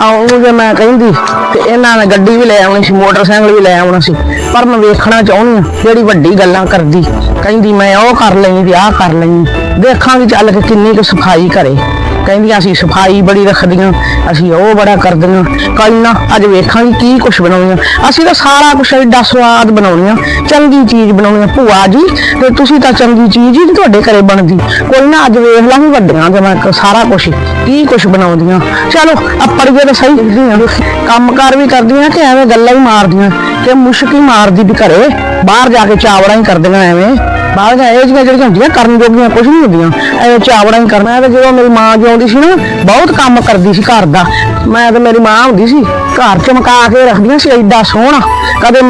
ਆਉਂਗੇ ਮੈਂ ਕਹਿੰਦੀ ਤੇ ਇਹਨਾਂ ਨੇ ਗੱਡੀ ਵੀ ਲੈ ਆਉਣੀ ਸੀ, ਮੋਟਰਸਾਈਕਲ ਵੀ ਲੈ ਆਉਣਾ ਸੀ, ਪਰ ਮੈਂ ਵੇਖਣਾ ਚਾਹੁੰਦੀ ਹਾਂ ਜਿਹੜੀ ਵੱਡੀ ਗੱਲਾਂ ਕਰਦੀ। ਕਹਿੰਦੀ ਮੈਂ ਉਹ ਕਰ ਲਈ ਤੇ ਆਹ ਕਰ ਲਈ ਦੇਖਾਂਗੇ ਚੱਲ ਕੇ ਕਿੰਨੀ ਕੁ ਸਫ਼ਾਈ ਕਰੇ। ਕਹਿੰਦੀਆਂ, ਅਸੀਂ ਸਫ਼ਾਈ ਬੜੀ ਰੱਖਦੀਆਂ, ਅਸੀਂ ਉਹ ਬੜਾ ਕਰਦੀਆਂ। ਕੱਲ ਨਾ ਅੱਜ ਵੇਖਾਂਗੇ ਕੀ ਕੁਛ ਬਣਾਉਣੀਆਂ ਅਸੀਂ ਤਾਂ ਸਾਰਾ ਕੁਛ ਐਡਾ ਸਵਾਦ ਬਣਾਉਣੀਆਂ ਚੰਗੀ ਚੀਜ਼ ਬਣਾਉਣੀਆਂ ਭੂਆ ਜੀ, ਤੇ ਤੁਸੀਂ ਤਾਂ ਚੰਗੀ ਚੀਜ਼ ਹੀ ਤੁਹਾਡੇ ਘਰੇ ਬਣਦੀ। ਕੋਈ ਨਾ ਅੱਜ ਵੇਖ ਲਾਂਗੇ ਵੱਡੀਆਂ ਤੇ ਮੈਂ ਸਾਰਾ ਕੁਛ ਕੀ ਕੁਛ ਬਣਾਉਂਦੀਆਂ। ਚਲੋ ਅੱਪੜੀਏ ਤਾਂ ਸਹੀ ਦਿੰਦੀਆਂ ਕੰਮ ਕਾਰ ਵੀ ਕਰਦੀਆਂ ਕਿ ਐਵੇਂ ਗੱਲਾਂ ਹੀ ਮਾਰਦੀਆਂ। ਕਿ ਮੁਸ਼ਕ ਹੀ ਮਾਰਦੀ ਵੀ ਘਰੇ, ਬਾਹਰ ਜਾ ਕੇ ਚਾਵਲਾਂ ਹੀ ਕਰਦੀਆਂ ਐਵੇਂ। ਬਾਹਰ ਇਹ ਜਿਹੀਆਂ ਜਿਹੜੀਆਂ ਹੁੰਦੀਆਂ ਕਰਨ ਜੋਗੀਆਂ ਕੁਝ ਨਹੀਂ ਹੁੰਦੀਆਂ। ਐਵੇਂ ਚਾਵੜਾਂ ਹੀ ਕਰਨਾ। ਤੇ ਜਦੋਂ ਮੇਰੀ ਮਾਂ ਜਿਉਂਦੀ ਸੀ ਨਾ, ਬਹੁਤ ਕੰਮ ਕਰਦੀ ਸੀ ਘਰ ਦਾ। ਮੈਂ ਤੇ ਮੇਰੀ ਮਾਂ ਹੁੰਦੀ ਸੀ, ਘਰ ਚਮਕਾ ਕੇ ਰੱਖਦੀਆਂ ਸੀ ਐਡਾ ਸੋਹਣਾ। ਕਦੇ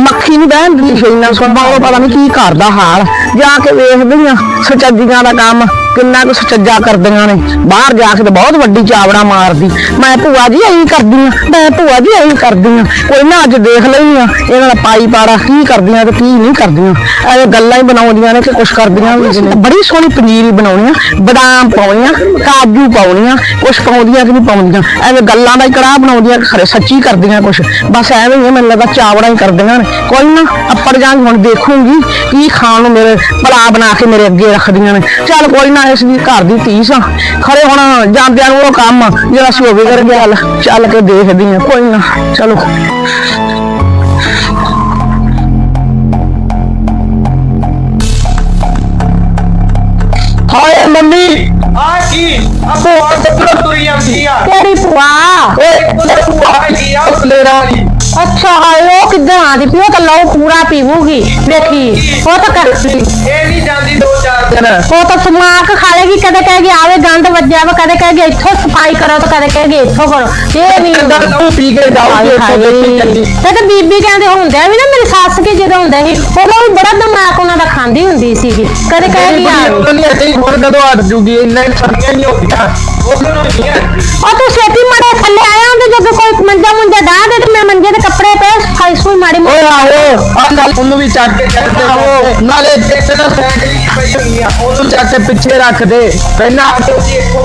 ਮੱਖੀ ਨਹੀਂ ਬਹਿਣ ਦਿੰਦੀ ਸੀ ਇੰਨਾ ਸੋਹਣਾ। ਉਹ ਪਤਾ ਨਹੀਂ ਕੀ ਘਰ ਦਾ ਹਾਲ। ਜਾ ਕੇ ਵੇਖਦੀਆਂ ਸਚੱਜੀਆਂ ਦਾ ਕੰਮ। ਕਿੰਨਾ ਕੁ ਸੁਚੱਜਾ ਕਰਦੀਆਂ ਨੇ। ਬਾਹਰ ਜਾ ਕੇ ਤੇ ਬਹੁਤ ਵੱਡੀ ਚਾਵੜਾ ਮਾਰਦੀ। ਮੈਂ ਭੂਆ ਜੀ ਐਂ ਕਰਦੀ ਆ ਮੈਂ ਭੂਆ ਜੀ ਐਂ ਕਰਦੀ ਆ। ਕੋਈ ਨਾ ਅੱਜ ਦੇਖ ਲਈ ਆ ਇਹਨਾਂ ਦਾ ਪਾਈ ਪਾੜਾ ਕੀ ਕਰਦੀਆਂ ਤੇ ਕੀ ਨਹੀਂ ਕਰਦੀਆਂ। ਐਵੇਂ ਗੱਲਾਂ ਹੀ ਬਣਾਉਂਦੀਆਂ ਨੇ ਕਿ ਕੁਛ ਕਰਦੀਆਂ ਵੀ ਨੇ ਬੜੀ ਸੋਹਣੀ ਪਨੀਰੀ ਬਣਾਉਣੀ ਆ ਬਦਾਮ ਪਾਉਣੀਆਂ ਕਾਜੂ ਪਾਉਣੀਆਂ ਕੁਛ ਪਾਉਂਦੀਆਂ ਕਿ ਨਹੀਂ ਪਾਉਂਦੀਆਂ। ਐਵੇਂ ਗੱਲਾਂ ਦਾ ਹੀ ਕੜਾਹ ਬਣਾਉਂਦੀਆਂ ਕਿ ਖਰੇ ਸੱਚੀ ਕਰਦੀਆਂ ਕੁਛ। ਬਸ ਐਵੇਂ ਹੀ ਆ, ਮੈਨੂੰ ਲੱਗਾ ਚਾਵੜਾ ਹੀ ਕਰਦੀਆਂ ਨੇ। ਕੋਈ ਨਾ ਅੱਪੜ ਜਾਂਗੇ ਹੁਣ ਦੇਖੂੰਗੀ ਕੀ ਖਾਣ ਨੂੰ ਮੇਰੇ ਪਲਾ ਬਣਾ ਕੇ ਮੇਰੇ ਅੱਗੇ ਰੱਖਦੀਆਂ ਨੇ। ਚੱਲ ਕੋਈ ਨਾ ਇਸ ਦੀ ਘਰ ਦੀ ਧੀ ਸਾਂ। ਖਰੇ ਹੁਣ ਜਾਂਦਿਆਂ ਨੂੰ ਉਹ ਕੰਮ ਜਿਹੜਾ ਸੀ ਉਹ ਵਿਗੜ ਗਿਆ। ਚੱਲ ਚੱਲ ਕੇ ਦੇਖਦੀ ਆ ਕੋਈ ਨਾ ਚਲੋ। ਹਾਏ ਮੰਮੀ! ਆ ਕੀ? ਆਪੋ ਆ ਬੱਤਰ ਤੁਰੀ ਜਾਂਦੀ ਆ। ਤੇਰੀ ਭੂਆ! ਓਏ ਤੂੰ ਆ ਕੀ ਆ ਫਲੇਰਾ ਵਾਲੀ। ਅੱਛਾ ਹਾਏ ਉਹ ਕਿੱਦਾਂ ਆਦੀ ਪਿਓ ਤਾਂ ਲਓ ਪੂਰਾ ਪੀਵੂਗੀ। ਦੇਖੀ ਉਹ ਤਾਂ ਕਰਦੀ। ਇਹ ਨਹੀਂ ਉਹ ਤਾਂ ਸਮਾਕ ਖਾ ਲੇਗੀ ਕਦੇ ਕਹੇਗੀ ਆਵੇ ਗੰਦ ਵੱਜਿਆ ਵਾ ਕਦੇ ਕਹੇਗੀ ਇੱਥੋਂ ਸਫ਼ਾਈ ਕਰੋ ਤਾਂ ਕਦੇ ਕਹੇਗੀ ਇੱਥੋਂ ਕਰੋ। ਇਹ ਨਹੀਂ ਕਿੰਦਾ ਤੂੰ ਪੀ ਕੇ ਜਾਊਗੀ ਉੱਥੇ ਦੇਖੀ ਚੱਲੀ। ਤੇ ਤੇ ਬੀਬੀ ਕਹਿੰਦੇ ਹੁੰਦੇ ਆ ਵੀ ਨਾ ਮੇਰੀ ਸੱਸ ਕੇ ਜਦੋਂ ਹੁੰਦੇ ਸੀ ਉਦੋਂ ਵੀ ਬੜਾ ਦਿਮਾਗ ਉਹਨਾਂ ਦਾ ਖਾਂਦੀ ਹੁੰਦੀ ਸੀਗੀ। ਕਦੇ ਕਹੇਗੀ ਆ ਨਹੀਂ ਐਸੀ ਹੋਰ ਕਦੋਂ ਹਟ ਜੂਗੀ ਇੰਨਾ ਸਰਦੀਆਂ ਨਹੀਂ ਹੁੰਦੀਆਂ ਉਹ ਨਹੀਂ ਹੈ ਉਹ ਤੂੰ ਛੇਤੀ ਮੜੇ ਥੱਲੇ ਆਇਆ। ਹੁੰਦੇ ਜਦੋਂ ਕੋਈ ਮੰਜਾ ਮੁੰਜਾ ਡਾਹ ਦੇ ਤੇ ਮੈਂ ਮੰਜੇ ਦੇ ਕੱਪੜੇ ਪਏ ਸਫ਼ਾਈ ਸੂਈ ਮਾੜੀ ਮੋਟੀ ਓਏ ਆਹੋ ਨਾਲ ਉਹਨੂੰ ਵੀ ਚੱਕ ਕੇ ਚੱਕ ਦੇ ਨਾਲੇ ਇੱਕ ਨਾ ਸਾਈਕਲ ਹੀ ਪਈ ਹੋਈ ਆ ਉਹਨੂੰ ਚੱਕ ਕੇ ਪਿੱਛੇ ਰੱਖ ਦੇ। ਪਹਿਲਾਂ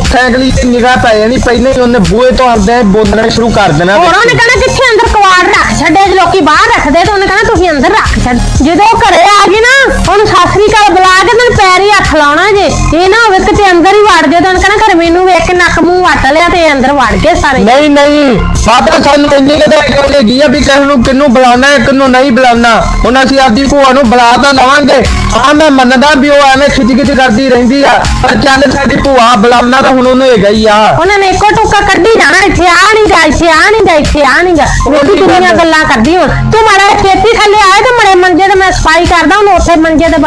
ਸਾਈਕਲ ਦੀ ਨਿਗਾਹ ਪੈ ਜਾਣੀ ਪਹਿਲਾਂ ਹੀ ਉਹਨੇ ਬੂਹੇ ਤੋਂ ਆਉਂਦੇ ਬੋਲਣਾ ਸ਼ੁਰੂ ਕਰ ਦੇਣਾ ਹੋਰ ਉਹਨੇ ਕਹਿਣਾ ਕਿੱਥੇ ਅੰਦਰ ਕਵਾੜ ਰੱਖ ਛੱਡੇ ਜੇ ਲੋਕੀ ਬਾਹਰ ਰੱਖਦੇ ਤੇ ਉਹਨੇ ਕਹਿਣਾ ਤੁਸੀਂ ਅੰਦਰ ਰੱਖ ਛੱਡ। ਜਦੋਂ ਉਹ ਘਰੇ ਆ ਗਈ ਨਾ ਉਹਨੂੰ ਸਾਸਰੀ ਘਰ ਬੁਲਾ ਕੇ ਤੈਨੂੰ ਪੈਰ ਹੀ ਹੱਥ ਲਾਉਣਾ ਜੇ। ਇਹ ਨਾ ਹੋਵੇ ਕਿਤੇ ਅੰਦਰ ਹੀ ਵੜ ਜੇ ਤਾਂ ਉਹਨੇ ਕਹਿਣਾ ਘਰ ਮੈਨੂੰ ਵੇਖ ਕੇ ਨੱਕ ਮੂੰਹ ਵੱਟ ਲਿਆ ਤੇ ਇਹ ਅੰਦਰ ਵੜ ਗਏ ਸਾਰੇ। ਨਹੀਂ ਨਹੀਂ Yeah. ਬਾਬਾ ਸਾਨੂੰ ਇੰਨੀ ਕਦੇ ਗੱਲ ਹੈਗੀ ਆ ਵੀ ਕਿਸ ਨੂੰ ਕਿੰਨੂੰ ਬੁਲਾਉਣਾ ਹੈ ਕਿੰਨੂੰ ਨਹੀਂ ਬੁਲਾਉਣਾ। ਹੁਣ ਅਸੀਂ ਆਪਦੀ ਭੂਆ ਨੂੰ ਬੁਲਾ ਤਾਂ ਲਵਾਂਗੇ। ਆ ਮੈਂ ਮੰਨਦਾ ਵੀ ਉਹ ਐਵੇਂ ਖਿੱਚ ਖਿੱਚ ਕਰਦੀ ਰਹਿੰਦੀ ਆ ਪਰ ਚੱਲ ਸਾਡੀ ਭੂਆ ਬੁਲਾਉਣਾ ਤਾਂ ਹੁਣ ਉਹਨੂੰ ਹੈਗਾ ਹੀ ਆ। ਉਹਨਾਂ ਨੇ ਇੱਕੋ ਟੁੱਕਾ ਕੱਢੀ ਜਾਣਾ ਇੱਥੇ ਆ ਨਹੀਂ ਜਾ ਇੱਥੇ ਆ ਨਹੀਂ ਜਾ ਇੱਥੇ ਆ ਨਹੀਂ ਜਾ। ਵੇਖੀ ਕਿੰਨੀਆਂ ਗੱਲਾਂ ਕਰਦੀ ਹੁਣ। ਤੂੰ ਮਾੜਾ ਛੇਤੀ ਥੱਲੇ ਆਏ ਤੇ ਮੜੇ ਮੰਜੇ ਤੇ ਮੈਂ ਸਫ਼ਾਈ ਕਰਦਾ ਉਹਨੂੰ ਉੱਥੇ ਮੰਜੇ ਤੇ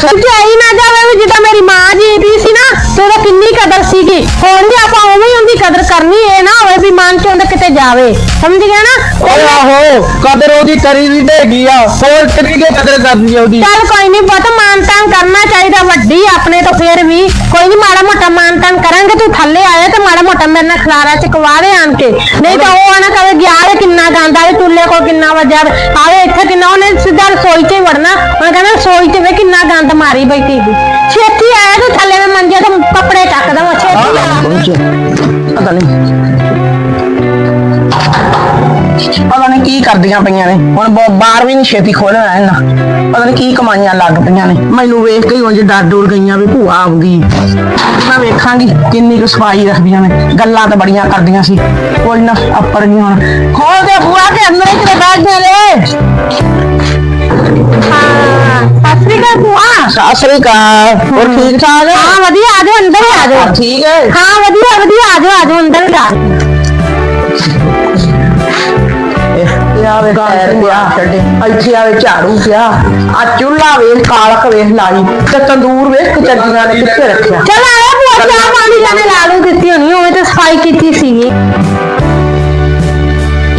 ਸੱਚ- ਜੇ ਆਈ ਨਾ ਜਾਵੇ ਵੀ ਜਿੱਦਾਂ ਮੇਰੀ ਮਾਂ ਜੀ ਦੀ ਸੀ ਨਾ ਤੇ ਉਹਦਾ ਕਿੰਨੀ ਕਦਰ ਸੀਗੀ। ਹੁਣ ਵੀ ਆਪਾਂ ਉਵੇਂ ਹੀ ਉਹਦੀ ਕਦਰ ਕਰਨੀ ਇਹ ਨਾ ਹੋਵੇ ਵੀ ਮਨ ਚ ਕਿਤੇ ਜਾਵੇ। ਸਮਝ ਗਿਆ ਨਾ? ਓਏ ਆਹੋ ਕਦਰ ਉਹਦੀ ਕਰੀ ਦੀ ਹੈਗੀ ਆ। ਹੋਰ ਕਿੰਨੀ ਕੁ ਕਦਰ ਕਰਨੀ ਆ ਉਹਦੀ? ਚੱਲ ਕੋਈ ਨਹੀਂ ਬਹੁਤ ਮਾਨ ਤਾਨ ਕਰਨਾ ਚਾਹੀਦਾ ਵੱਡੀ ਆਪਣੇ ਤੋਂ ਫੇਰ ਵੀ। ਕੋਈ ਨਹੀਂ ਮਾੜਾ ਮੋਟਾ ਮਾਨ ਤਾਨ ਕਰਾਂਗੇ ਤੂੰ ਥੱਲੇ ਆਇਆ ਤੇ ਮਾੜਾ ਮੋਟਾ ਮੇਰੇ ਨਾਲ ਖਲਾਰਾ ਚਕਵਾ ਦੇ ਆਣ ਕੇ। ਨਹੀਂ ਤਾਂ ਉਹ ਆਣਾ ਕਵੇ ਗਿਆ ਇਹ ਕਿੰਨਾ ਗੰਦ ਆਵੇ ਚੁੱਲ੍ਹੇ ਕੋਲ ਕਿੰਨਾ ਵਜਾ ਆਵੇ ਇੱਥੇ ਕਿੰਨਾ ਉਹਨੇ ਸਿੱਧਾ ਰਸੋਈ 'ਚ ਹੀ ਵੜਨਾ। ਉਹਨੇ ਕਹਿੰਦਾ ਰਸੋਈ 'ਚ ਵੇ ਕਿੰਨਾ ਗੰਦ ਮਾਰੀ ਬੈਠੀ ਸੀ। ਛੇਤੀ ਆਇਆ ਤੂੰ ਥੱਲੇ ਮੈਂ ਮੰਜੇ ਤੋਂ ਕੱਪੜੇ ਚੱਕ ਦਵਾਂ ਛੇਤੀ ਆ। ਪਤਾ ਨਹੀਂ ਪਤਾ ਨਹੀਂ ਕੀ ਕਰਦੀਆਂ ਪਈਆਂ ਨੇ। ਹੁਣ ਬ- ਬਾਹਰ ਵੀ ਨਹੀਂ ਛੇਤੀ ਖੋਲਣਾ ਇਹਨਾਂ ਪਤਾ ਨਹੀਂ ਕੀ ਕਮਾਈਆਂ ਲੱਗ ਪਈਆਂ ਨੇ। ਮੈਨੂੰ ਵੇਖ ਕੇ ਹੀ ਉਂਝ ਡਰ ਡੁਰ ਗਈਆਂ ਵੀ ਭੂਆ ਆਉਂਦੀ ਮੈਂ ਵੇਖਾਂਗੀ ਕਿੰਨੀ ਕੁ ਸਫ਼ਾਈ ਰੱਖਦੀਆਂ ਨੇ। ਗੱਲਾਂ ਤਾਂ ਬੜੀਆਂ ਕਰਦੀਆਂ ਸੀ। ਕੋਈ ਨਾ ਅੱਪੜ ਗਈ ਹੁਣ। ਖੋਲ ਦੇ ਭੂਆ ਕੇ ਅੰਦਰ ਹੀ ਕਿਤੇ ਬੈਠ ਜਾ ਲੈ ਹਾਂ ਸਤਿ ਸ੍ਰੀ ਅਕਾਲ ਭੂਆ। ਸਤਿ ਸ੍ਰੀ ਅਕਾਲ। ਹੋਰ ਠੀਕ ਠਾਕ? ਹਾਂ ਵਧੀਆ ਆ ਜਾਓ ਅੰਦਰ ਹੀ ਆ ਜਾਓ। ਠੀਕ ਹੈ? ਹਾਂ ਵਧੀਆ ਵਧੀਆ ਆ ਜਾਓ ਆ ਜਾਓ ਅੰਦਰ ਹੀ ਆ ਜਾਓ। ਆਵੇ ਪੈਰ ਪਿਆ ਇੱਥੇ ਆਵੇ ਝਾੜੂ ਪਿਆ। ਆ ਚੁੱਲ੍ਹਾ ਵੇਖ ਕਾਲਕ ਵੇਖ ਲਾਈ ਤੇ ਤੰਦੂਰ ਵੇਖ ਕਚੱਡੀਆਂ ਨੇ ਕਿੱਥੇ ਰੱਖਿਆ। ਚਲ ਆਇਆ ਭੂਆ ਚਾਹ ਪਾਣੀ ਜਾਨੇ ਲਾਲੂ ਦਿੱਤੀ ਹੋਣੀ ਉਵੇਂ ਤੇ ਸਫ਼ਾਈ ਕੀਤੀ ਸੀਗੀ।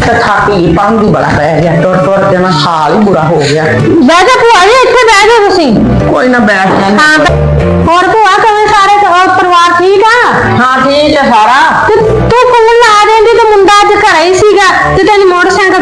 ਤੇ ਥਾਪੀ ਪੰਗੀ ਬੜਾ ਪੈ ਗਿਆ ਟੁਰ ਟੁਰ ਕੇ ਨਾ ਹਾਲ ਹੀ ਬੁਰਾ ਹੋ ਗਿਆ। ਬਹਿ ਜਾ ਭੂਆ ਜੀ ਇੱਥੇ ਬਹਿ ਜਾ ਤੁਸੀਂ। ਕੋਈ ਨਾ ਬੈਠ ਹਾਂ ਤੇ- ਹੋਰ ਭੂਆ ਕਿਵੇਂ ਸਾਰੇ ਘਰ ਪਰਿਵਾਰ ਠੀਕ ਆ? ਹਾਂ ਠੀਕ ਹੈ ਸਾਰਾ। ਤੇ ਤੂੰ ਫੋਨ ਲਾ ਦਿੰਦੀ ਤੇ ਮੁੰਡਾ ਅੱਜ ਘਰੇ ਹੀ ਸੀਗਾ ਤੇ ਤੈਨੂੰ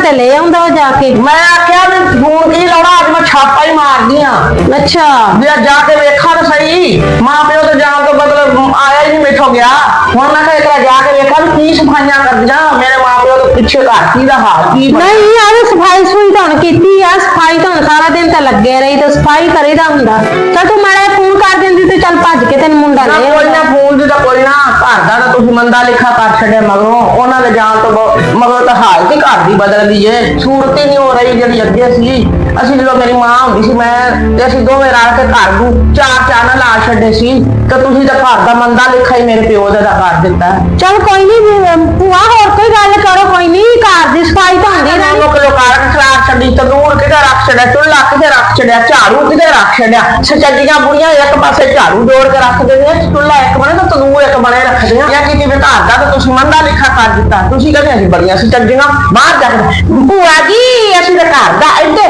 ਤੇ ਲੈ ਆਉਂਦਾ ਉਹ ਜਾ ਕੇ। ਮੈਂ ਆਖਿਆ ਵੀ ਫੋਨ ਕੀ ਲਾਉਣਾ ਅੱਜ ਮੈਂ ਛਾਪਾ ਹੀ ਮਾਰਦੀ ਆ। ਅੱਛਾ। ਵੀ ਅੱਜ ਜਾ ਕੇ ਵੇਖਾਂ ਤਾਂ ਸਹੀ। ਮਾਂ ਪਿਓ ਤੇ ਜਾਣ ਤੋਂ ਬਦਲ ਆਇਆ ਹੀ ਨਹੀਂ ਬੈਠੋ ਗਿਆ। ਹੁਣ ਮੈਂ ਕਿਹਾ ਜਾ ਕੇ ਵੇਖਾਂ ਵੀ ਕੀ ਸਫਾਈਆਂ ਕਰਦੀਆਂ ਮੇਰੇ ਮਾਪਿਓ ਦੇ ਪਿੱਛੇ ਘਰ ਕੀ ਦਾ ਹਾਲ ਕੀ ਬਣਿਆ। ਨਹੀਂ ਯਾਰ ਸਫ਼ਾਈ ਸੁਈ ਤਾਂ ਕੀਤੀ ਆ ਸਫ਼ਾਈ ਤਾਂ ਸਾਰਾ ਦਿਨ ਤਾਂ ਲੱਗੇ ਰਹੀ ਤੇ ਸਫ਼ਾਈ ਕਰੀਦਾ ਹੁੰਦਾ। ਚੱਲ ਤੂੰ ਮਾੜਾ ਫੋਨ ਕਰ ਦਿੰਦੀ ਤੇ ਚੱਲ ਭੱਜ ਕੇ ਤੈਨੂੰ ਮੁੰਡਾ ਨਾ ਲੈ ਕੋਈ ਨਾ ਫੋਨ ਦੀ ਤਾਂ ਕੋਈ ਨਾ, ਘਰ ਦਾ ਤਾਂ ਤੁਸੀਂ ਮੰਦਾ ਲਿਖਾ ਕਰ ਛੱਡਿਆ ਮਗਰੋਂ। ਉਹਨਾਂ ਦੇ ਜਾਣ ਤੋਂ ਬਾਅਦ- ਮਗਰੋਂ ਤਾਂ ਹਾਲਤ ਹੀ ਘਰ ਦੀ ਬਦਲਦੀ ਗਈ ਏ। ਸੂਰਤ ਹੀ ਨਹੀਂ ਹੋ ਰਹੀ ਜਿਹੜੀ ਅੱਗੇ ਸੀ ਅਸੀਂ ਜਦੋਂ ਮੇਰੀ ਮਾਂ ਹੁੰਦੀ ਸੀ, ਮੈਂ ਤੇ ਅਸੀਂ ਦੋਵੇਂ ਰਲ ਕੇ ਘਰ ਨੂੰ ਚਾਰ ਚਾਨਣ ਲਾ ਛੱਡੇ ਸੀ। ਤੇ ਤੁਸੀਂ ਤਾਂ ਘਰ ਦਾ ਮੰਦਾ ਲਿਖਾ ਹੀ ਮੇਰੇ ਪਿਓ ਦਾ ਤਾਂ ਕਰ ਦਿੱਤਾ। ਚੱਲ ਕੋਈ ਨਹੀਂ ਭੂਆ ਹੋਰ ਕੋਈ ਗੱਲ ਕਰੋ ਕੋਈ ਨਹੀਂ ਘਰ ਦੀ ਸਫ਼ਾਈ ਤਾਂ ਹੁੰਦੀ ਰਹਿਣੀ ਲੋਕ ਲੋਕਾਰ ਖਲਾਰ ਛੱਡੀ ਤੰਦੂਰ ਕਿਤੇ ਰੱਖ ਛੱਡਿਆ ਚੁੱਲ੍ਹਾ ਕਿਤੇ ਰੱਖ ਛੱਡਿਆ ਝਾੜੂ ਕਿਤੇ ਰੱਖ ਛੱਡਿਆ? ਸੱਜੀਆਂ ਬੁੜੀਆਂ ਇੱਕ ਪਾਸੇ ਝਾੜੂ ਜੋੜ ਕੇ ਰੱਖ ਦਿੰਦੀਆਂ ਤੇ ਚੁੱਲ੍ਹਾ ਇੱਕ ਬਣੇ ਤੇ ਤੰਦੂਰ ਇੱਕ ਬਣੇ ਰੱਖਦੀਆਂ। ਜਾਂ ਕਿ ਜਿਵੇਂ ਘਰ ਦਾ ਤਾਂ ਤੁਸੀਂ ਮੰਦਾ ਲਿਖਾ ਕਰ ਦਿੱਤਾ। ਤੁਸੀਂ ਕਹਿੰਦੇ ਅਸੀਂ ਬੜੀਆਂ ਸੀ ਚੱਜੀਆਂ ਬਾਹਰ ਜਾ ਕੇ ਭੂਆ ਜੀ ਅਸੀਂ ਤਾਂ ਘਰ ਦਾ ਇੱਥੇ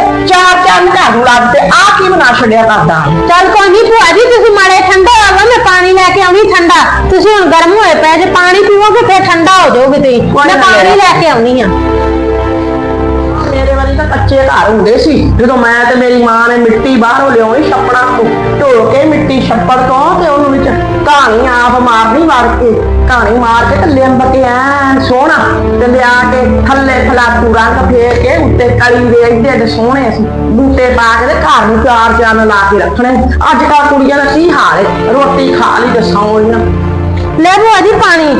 ਚਾਰ ਚਾਰ ਝਾੜੂ ਲਾ ਦਿੱਤੇ ਆ ਕੀ ਬਣਾ ਛੱਡਿਆ ਘਰ ਦਾ? ਚੱਲ ਕੋਈ ਨਹੀਂ ਭੂਆ ਜੀ ਤੁਸੀਂ ਮਾੜੇ ਠੰਡਾ ਆਵਾ ਮੈਂ ਪਾਣੀ ਲੈ ਕੇ ਆਉਣੀ ਠੰਡਾ। ਤੁਸੀਂ ਹੁਣ ਗਰਮ ਹੋਏ ਪਏ ਜੇ ਪਾਣੀ ਪੀਵੋਗੇ ਫਿਰ ਠੰਡਾ ਹੋ ਜਾਓਗੇ ਤੁਸੀਂ। ਮੈਂ ਨਾ ਪਾਣੀ ਲੈ ਕੇ ਆਉਣੀ ਆ। ਮੇਰੇ ਵਾਲੀ ਤਾਂ ਕੱਚੇ ਘਰ ਹੁੰਦੇ ਸੀ। ਜਦੋਂ ਮੈਂ ਤੇ ਮੇਰੀ ਮਾਂ ਨੇ ਮਿੱਟੀ ਬਾਹਰੋਂ ਲਿਆਉਣੀ ਛੱਪੜਾਂ ਤੋਂ ਢੋ ਕੇ ਮਿੱਟੀ ਛੱਪੜ ਤੋਂ ਤੇ ਉਹਨੂੰ ਵਿੱਚ ਕਹਾਣੀ ਆਪ ਮਾਰਨੀ ਵੜ ਕੇ। ਕਹਾਣੀ ਮਾਰ ਕੇ ਤੇ ਲਿੰਬ ਕੇ ਐਨ ਸੋਹਣਾ ਤੇ ਲਿਆ ਕੇ ਥੱਲੇ ਫਲਾਤੂ ਰੰਗ ਫੇਰ ਕੇ ਉੱਤੇ ਕਲੀ ਦੇ ਏਡੇ ਏਡੇ ਸੋਹਣੇ ਬੂਟੇ ਪਾ ਕੇ ਤੇ ਘਰ ਨੂੰ ਚਾਰ ਚਾਨ ਲਾ ਕੇ ਰੱਖਣੇ। ਅੱਜ ਕੱਲ੍ਹ ਕੁੜੀਆਂ ਦਾ ਕੀ ਹਾਲ ਹੈ ਰੋਟੀ ਖਾ ਲਈ ਤੇ ਸੌਂ ਗਈਆਂ। ਲੈ ਭੂਆ ਜੀ ਪਾਣੀ।